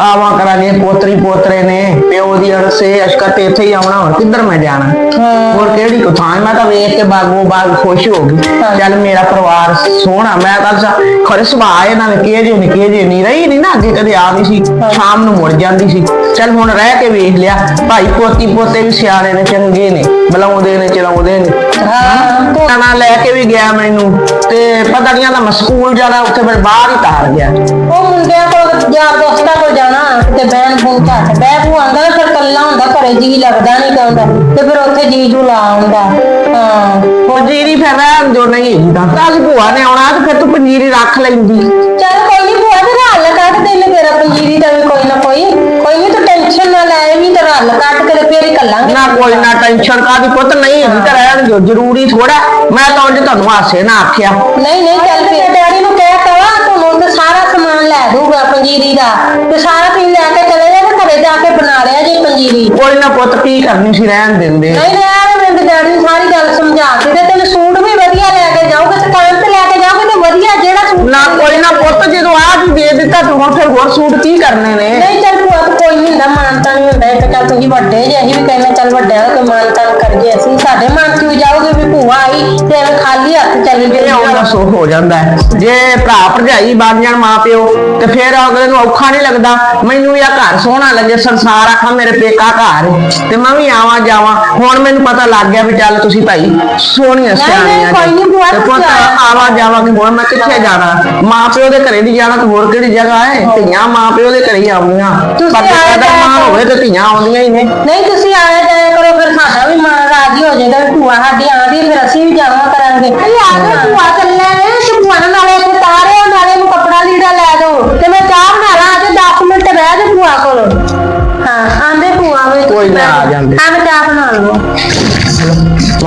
ਆਵਾਂ ਕਰਾਂਗੇ ਪੋਤਰੀ ਪੋਤਰੇ ਨੇ ਪਿਓ ਦੀ ਅਰਸੇ ਅਸ਼ਕਾ ਤੇ ਇੱਥੇ ਹੀ ਆਉਣਾ ਹੁਣ ਕਿੱਧਰ ਮੈਂ ਜਾਣਾ? ਹੋਰ ਕਿਹੜੀ ਕੋ ਥਾਂ ਮੈਂ ਤਾਂ ਵੇਖ ਕੇ ਬਾਗੋ ਬਾਗ ਖੁਸ਼ ਹੋ ਗਈ। ਚੱਲ ਮੇਰਾ ਪਰਿਵਾਰ ਸੋਹਣਾ ਮੈਂ ਤਾਂ ਖਰੇ ਸੁਭਾਅ ਇਹਨਾਂ ਨੇ ਕਿਹੇ ਜੇ ਨੇ ਕਿਹੇ ਜੇ ਨਹੀਂ ਰਹੀ ਨਹੀਂ ਨਾ ਅੱਗੇ ਕਦੇ ਆ ਨਹੀਂ ਸੀ ਸ਼ਾਮ ਨੂੰ ਮੁੜ ਜਾਂਦੀ ਸੀ। ਚੱਲ ਹੁਣ ਰਹਿ ਕੇ ਵੇਖ ਲਿਆ ਭਾਈ ਪੋਤੀ ਪੋਤੇ ਵੀ ਸਿਆਣੇ ਨੇ ਚੰਗੇ ਨੇ ਬੁਲਾਉਂਦੇ ਨੇ ਚਲਾਉਂਦੇ ਨੇ। ਹਾਂ। ਖਾਣਾ ਲੈ ਕੇ ਵੀ ਗਿਆ ਮੈਨੂੰ ਤੇ ਪਤਾ ਨਹੀਂ ਆਂਦਾ ਮੈਂ ਸਕੂਲ ਜਾਣਾ ਉੱਥੇ ਫਿਰ ਬਾਹਰ ਹੀ ਤਾਰ ਗਿਆ। ਉਹ ਮੁੰਡਿਆਂ ਕੋਲ ਯਾਰ ਦੋਸਤਾਂ ਕੋਲ ਜਾਣਾ ਤੇ ਬੈਨ ਬੂਨ ਘੱਟ। ਬਹਿ ਬੂ ਆਂਦਾ ਫਿਰ ਕੱਲਾ ਹੁੰਦਾ ਘਰੇ ਜੀ ਲੱਗਦਾ ਨਹੀਂ ਕਹਿੰਦਾ ਤੇ ਫਿਰ ਉੱਥੇ ਜੀ ਜੂ ਲਾ ਆਉਂਦਾ। ਹਾਂ। ਉਹ ਜੀਰੀ ਫਿਰ ਰਹਿਣ ਜੋ ਨਹੀਂ ਤਾਂ ਕੱਲ ਭੂਆ ਨੇ ਆਉਣਾ ਤੇ ਫਿਰ ਤੂੰ ਪੰਜੀਰੀ ਰੱਖ ਲੈਂਦੀ। ਚੱਲ ਕੋਈ ਨਹੀਂ ਭੂਆ ਤੇ ਹੱਲ ਕੱਢ ਦੇ ਨੇ ਤੇਰਾ ਪੰਜੀਰੀ ਦਾ ਵੀ ਕੋਈ ਨਾ ਕੋਈ। ਕੋਈ ਨਹੀਂ ਤੂੰ ਟੈਨਸ਼ਨ ਨਾ ਲੈ ਵੀ ਤੇ ਹੱਲ ਕੱਢ ਕੇ ਤੇ ਫੇਰ ਹੀ ਕੱਲਾਂਗੇ। ਨਾ ਕੋਈ ਨਾ ਟੈਨਸ਼ਨ ਕਾਦੀ ਪੁੱਤ ਨਹੀਂ ਤਾਂ ਰਹਿਣ ਦਿਓ ਜ਼ਰੂਰੀ ਥੋੜਾ ਮੈਂ ਤਾਂ ਉਂਝ ਤੁਹਾਨੂੰ ਹਾਸੇ ਨਾ ਆਖਿਆ। ਨਹੀਂ ਨਹੀਂ ਚੱਲ ਫੇਰ। ਡੈਡੀ ਨੂੰ ਲੈ ਦੂਗਾ ਪੰਜੀਰੀ ਦਾ। ਤੇ ਸਾਰਾ ਤੁਸੀਂ ਲੈ ਕੇ ਚਲੇ ਜਾ ਤੇ ਘਰੇ ਜਾ ਕੇ ਬਣਾ ਲਿਆ ਜੀ ਪੰਜੀਰੀ। ਕੋਈ ਨਾ ਪੁੱਤ ਕੀ ਕਰਨੀ ਸੀ ਰਹਿਣ ਦਿੰਦੇ। ਨਹੀਂ ਰਹਿ ਮੈਂ ਡੈਡੀ ਨੂੰ ਸਾਰੀ ਗੱਲ ਸਮਝਾ ਕੇ ਤੇ ਤੈਨੂੰ ਸੂਟ ਵੀ ਵਧੀਆ ਲੈ ਕੇ ਜਾਊਗਾ ਦੁਕਾਨ ਤੇ ਲੈ ਕੇ ਜਾਊਗਾ ਤੇ ਵਧੀਆ ਜਿਹੜਾ ਸੂਟ ਨਾ ਕੋਈ ਨਾ ਪੁੱਤ ਜਦੋਂ ਆਹ ਵੀ ਦੇ ਦਿੱਤਾ ਤੂੰ ਹੁਣ ਫਿਰ ਹੋਰ ਸੂਟ ਕੀ ਕਰਨੇ ਨੇ? ਨਹੀਂ ਚੱਲ ਭੂਆ ਤੋਂ ਕੋਈ ਨਹੀਂ ਹੁੰਦਾ ਮਾਨਤਾ ਨਹੀਂ ਹੁੰਦਾ। ਇੱਕ ਚੱਲ ਤੁਸੀਂ ਵੱਡੇ ਜੇ ਅਸੀਂ ਵੀ ਕਹਿੰਦੇ ਚੱਲ ਵੱਡਿਆਂ ਦਾ ਕੋਈ ਮਾਨਤਾ ਕਰੀਏ ਅਸੀਂ। ਸਾਡੇ ਮਨ ਜਾਓਗੇ ਵੀ ਭੂਆ ਆਈ ਤੇ ਐਵੇਂ ਖਾਲੀ ਹੱਥ ਚੱਲ ਇਹ ਗਏ ਆਉਣਾ ਸੋ ਹੋ ਜਾਂਦਾ ਹੈ। ਜੇ ਭਰਾ ਭਰਜਾਈ ਬਣ ਜਾਣ ਮਾਂ ਪਿਓ ਤੇ ਫਿਰ ਅਗਲੇ ਨੂੰ ਔਖਾ ਨਹੀਂ ਲੱਗਦਾ। ਮੈਨੂੰ ਇਹ ਘਰ ਸੋਹਣਾ ਲੱਗੇ ਸੰਸਾਰ ਆਖਾਂ ਮੇਰੇ ਪੇਕਾ ਘਰ ਹੈ, ਤੇ ਮੈਂ ਵੀ ਆਵਾਂ ਜਾਵਾਂ। ਹੁਣ ਮੈਨੂੰ ਪਤਾ ਲੱਗ ਗਿਆ ਵੀ ਚੱਲ ਤੁਸੀਂ ਭਾਈ ਸੋਹਣੀਆਂ ਨਹੀਂ, ਸਿਆਣੀਆਂ ਕੋਈ ਨਹੀਂ ਭੂਆ, ਤੇ ਪੁੱਤ ਤੁਸੀਂ ਆਇਆ। ਆਵਾਂ ਜਾਵਾਂ ਕਿ ਹੁਣ ਮੈਂ ਕਿੱਥੇ ਜਾਣਾ? ਮਾਂ ਪਿਓ ਦੇ ਘਰੇ ਨਹੀਂ ਜਾਣਾ ਤੇ ਹੋਰ ਕਿਹੜੀ ਜਗ੍ਹਾ ਹੈ ਧੀਆਂ ਮਾਂ ਪਿਓ ਦੇ ਘਰੇ ਹੀ ਆਉਂਦੀਆਂ। ਤੁਸੀਂ ਪਰ ਆਇਆ ਕਦਰ ਮਾਂ ਜਾਇਆ ਹੋਵੇ ਤੇ ਧੀਆਂ ਆਉਂਦੀਆਂ ਹੀ ਨੇ। ਨਹੀਂ ਤੁਸੀਂ ਆਇਆ ਜਾਇਆ ਕਰੋ ਫਿਰ ਸਾਡਾ ਵੀ ਮਨ ਰਾਜੀ ਹੋ ਜਾਏਗਾ ਵੀ ਭੂਆ ਸਾਡੀ ਆਂਦੀ ਫਿਰ ਅਸੀਂ ਵੀ ਜਾਵਾਂ ਕਰਾਂਗੇ। ਅਰੇ ਆ ਕੇ ਭੂਆ ਚੱਲੇ ਨੇ ਤੇ ਭੂਆ ਨਾਲ ਨਾਲੇ ਇੱਥੇ ਤਾਰੇ ਨਾਲੇ ਨੂੰ ਕੱਪੜਾ ਲੀੜਾ ਲੈ ਦੋ ਤੇ ਮੈਂ ਚਾਹ ਬਣਾ ਲਾਂ ਅੱਜ 10 ਮਿੰਟ ਬਹਿ ਜਾ ਭੂਆ ਕੋਲ। ਹਾਂ ਆਂਦੇ ਭੂਆ ਵੇ ਕੋਈ ਨਾ, ਆ ਜਾਂਦੇ। ਆ ਮੈਂ ਚਾਹ ਬਣਾ ਲਵਾਂ।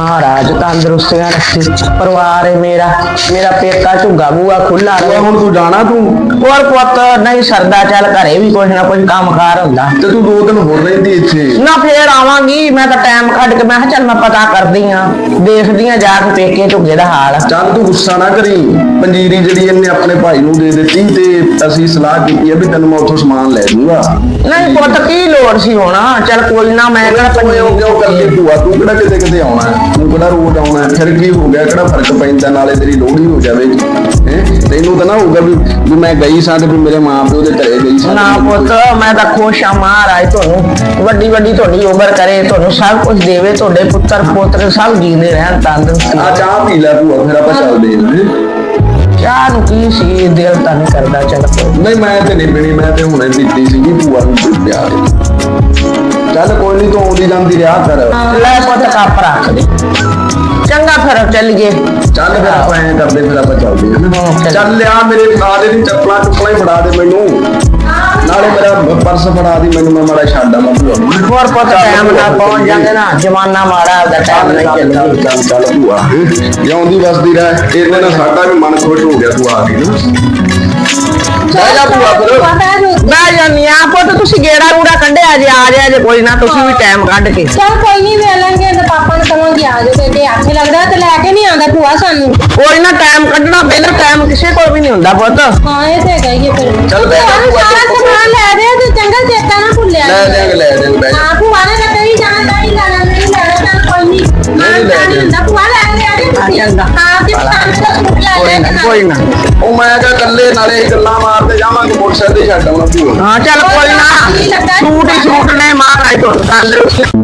ਮਹਾਰਾਜ ਤੰਦਰੁਸਤੀਆਂ ਰੱਖੇ। ਪਰਿਵਾਰ ਹੈ ਮੇਰਾ ਮੇਰਾ ਪੇਕਾ ਝੁੱਗਾ ਬੂਆ ਖੁੱਲਾ ਰਹੇ। ਹੁਣ ਤੂੰ ਜਾਣਾ ਤੂੰ? ਹੋਰ ਪੁੱਤ ਨਹੀਂ ਸਰਦਾ ਚੱਲ ਘਰੇ ਵੀ ਕੁਛ ਨਾ ਕੁਛ ਕੰਮਕਾਰ ਹੁੰਦਾ। ਤੇ ਤੂੰ ਦੋ ਦਿਨ ਹੋਰ ਰਹਿੰਦੀ ਇੱਥੇ। ਨਾ ਫੇਰ ਆਵਾਂਗੀ ਮੈਂ ਤਾਂ ਟਾਈਮ ਕੱਢ ਕੇ ਮੈਂ ਕਿਹਾ ਚੱਲ ਮੈਂ ਪਤਾ ਕਰਦੀ ਆ ਦੇਖਦੀ ਆ ਜਾ ਕੇ ਪੇਕੇ ਝੁੱਗੇ ਦਾ ਹਾਲ। ਚੱਲ ਤੂੰ ਗੁੱਸਾ ਨਾ ਕਰੀ। ਪੰਜੀਰੀ ਜਿਹੜੀ ਇਹਨੇ ਆਪਣੇ ਭਾਈ ਨੂੰ ਦੇ ਦਿੱਤੀ ਤੇ ਅਸੀਂ ਸਲਾਹ ਕੀਤੀ ਹੈ ਵੀ ਤੈਨੂੰ ਮੈਂ ਉੱਥੋਂ ਸਮਾਨ ਲੈ ਦੂੰਗਾ ਨਹੀਂ ਪੁੱਤ ਕੀ ਲੋੜ ਸੀ ਹੋਣਾ? ਚੱਲ ਕੋਈ ਨਾ ਮੈਂ ਕਿਹੜਾ ਉਹ ਕਿਉਂ ਕਰਕੇ ਭੂਆ ਤੂੰ ਕਿਹੜਾ ਕਿਤੇ ਕਿਤੇ ਆਉਣਾ ਹੈ? ਤੂੰ ਕਿਹੜਾ ਰੋਜ਼ ਆਉਣਾ ਹੈ? ਫਿਰ ਕੀ ਹੋ ਗਿਆ? ਕਿਹੜਾ ਫ਼ਰਕ ਪੈਂਦਾ? ਨਾਲੇ ਤੇਰੀ ਲੋਹੜੀ ਹੋ ਜਾਵੇਗੀ। ਹੈ? ਤੈਨੂੰ ਤਾਂ ਨਾ ਹੋਊਗਾ ਵੀ ਵੀ ਮੈਂ ਗਈ ਸਾਂ ਤੇ ਵੀ ਮੇਰੇ ਮਾਂ ਪਿਓ ਦੇ ਘਰੇ ਗਈ ਸਾਂ। ਨਾ ਪੁੱਤ ਮੈਂ ਤਾਂ ਖੁਸ਼ ਆ ਮਹਾਰਾਜ ਤੁਹਾਨੂੰ। ਵੱਡੀ ਵੱਡੀ ਤੁਹਾਡੀ ਉਮਰ ਕਰੇ ਤੁਹਾਨੂੰ ਸਭ ਕੁਝ ਦੇਵੇ ਤੁਹਾਡੇ ਪੁੱਤਰ ਪੋਤਰੇ ਸਭ ਜੀਂਦੇ ਰਹਿਣ ਤੰਦਰੁਸਤ ਆ ਚਾਹ ਪੀ ਲੈ ਭੂਆ ਫਿਰ ਆਪਾਂ ਚੱਲਦੇ ਹਾਂ ਹੈਂ? ਚਾਹ ਨੂੰ ਕੀ ਸੀ ਦਿਲ ਤਾਂ ਨਹੀਂ ਕਰਦਾ ਚੱਲ ਨਹੀਂ ਮੈਂ ਤੇ ਨਹੀਂ ਪੀਣੀ ਮੈਂ ਤੇ ਹੁਣੇ ਪੀਤੀ ਸੀਗੀ ਭੂਆ ਨੂੰ ਪਿਆ ਚੱਲ ਕੋਈ ਨਹੀਂ ਤੂੰ ਆਉਂਦੀ ਜਾਂਦੀ ਰਿਹਾ ਕਰ। ਲੈ ਪੁੱਤ ਕੱਪ ਰੱਖ ਦੇ। ਫਿਰ ਚੱਲੀਏ। ਚੱਲ ਫਿਰ ਆਪਾਂ ਐਂ ਕਰਦੇ ਫਿਰ ਆਪਾਂ ਚੱਲਦੇ ਹਾਂ। ਚੱਲ। ਲਿਆ ਮੇਰੇ ਨਾਲੇ ਦੀ ਚੱਪਲਾਂ ਚੁੱਪਲਾਂ ਹੀ ਫੜਾ ਦੇ ਮੈਨੂੰ। ਨਾਲੇ ਮੇਰਾ ਪਰਸ ਫੜਾ ਦੀ ਮੈਨੂੰ ਮੈਂ ਮਾੜਾ ਛੱਡ ਆਵਾਂ ਭੂਆ ਨੂੰ। ਹੋਰ ਪੁੱਤ ਟਾਈਮ ਨਾਲ ਪਹੁੰਚ ਜਾਂਦੇ ਨਾ ਜਮਾਨਾ ਮਾੜਾ ਉਹਦਾ ਟਾਈਮ ਨਹੀਂ ਚੱਲ ਚੱਲਦਾ। ਚੱਲ ਚੱਲ ਭੂਆ। ਜਿਉਂਦੀ ਵਸਦੀ ਰਹਿ ਇਹਦੇ ਨਾਲ ਸਾਡਾ ਵੀ ਮਨ ਖੁਸ਼ ਹੋ ਗਿਆ ਤੂੰ ਆ ਕੇ ਨਾ। ਬਹਿ ਜਾ ਭੂਆ ਫਿਰ। ਬਹਿ ਜਾਨੀ ਆ। ਪੁੱਤ ਤੁਸੀਂ ਗੇੜਾ ਗੂੜਾ ਕੱਢਿਆ ਜੇ ਆ ਜਾਇਆ ਜੇ ਕੋਈ ਨਾ ਤੁਸੀਂ ਵੀ ਟਾਈਮ ਕੱਢ ਕੇ। ਚਲ ਕੋਈ ਨਹੀਂ ਵੇ ਲਾਂਗੇ ਤੇ ਪਾਪਾ ਨੂੰ ਕਹਾਂਗੇ ਆ ਜਾਓ ਤੇ ਆਖੇ ਲੱਗਦਾ ਤੇ ਲੈ ਕੇ ਨਹੀਂ ਆਉਂਦਾ ਭੂਆ ਸਾਨੂੰ। ਕੋਈ ਨਾ ਟਾਈਮ ਕੱਢਣਾ ਪਹਿਲਾਂ ਟਾਈਮ ਕਿਸੇ ਕੋਲ ਵੀ ਨਹੀਂ ਹੁੰਦਾ ਪੁੱਤ। ਹਾਂ ਇਹ ਤੇ ਗਈ ਫਿਰ। ਚੱਲ ਬਹਿ ਜਾ ਭੂਆ ਸਾਰਾ ਚੁੱਪ ਸਮਾਨ ਲੈ ਦੇ ਤੇ ਚੰਗਾ ਚੇਤਾ ਨਾ ਭੁੱਲਿਆ ਲੈ ਦਿਆਂਗੇ ਲੈ ਦਿਆਂਗੇ ਬਹਿ ਜਾ। ਹਾਂ ਭੂਆ ਨੇ ਤਾਂ ਕਹੀ ਜਾਣਾ ਤਾਂ ਹੀ ਲੈਣਾ ਨਹੀਂ ਲੈਣਾ ਚੱਲ ਕੋਈ ਨਹੀਂ ਨਹੀਂ ਲੈ ਨਹੀਂ ਹੁੰਦਾ ਭੂਆ ਲੈ ਲੈ ਆ ਹਾਂ ਤੇ ਲੈ ਕੋਈ ਲੈ ਨਾ ਕੋਈ ਨਾ। ਉਹ ਮੈਂ ਕਿਹਾ ਇਕੱਲੇ ਨਾਲੇ ਅਸੀਂ ਗੱਲਾਂ ਮਾਰਦੇ ਜਾਵਾਂਗੇ ਮੋਟਰਸਾਈਕਲ ਤੇ ਛੱਡ ਆਉਣਾ ਭੂਆ। ਹਾਂ ਚੱਲ ਕੋਈ ਨਾ। ਸੂਟ ਹੀ ਸੂਟ ਨੇ ਮਹਾਰਾਜ ਤੁਹਾਨੂੰ ਤੰਦਰੁਸਤ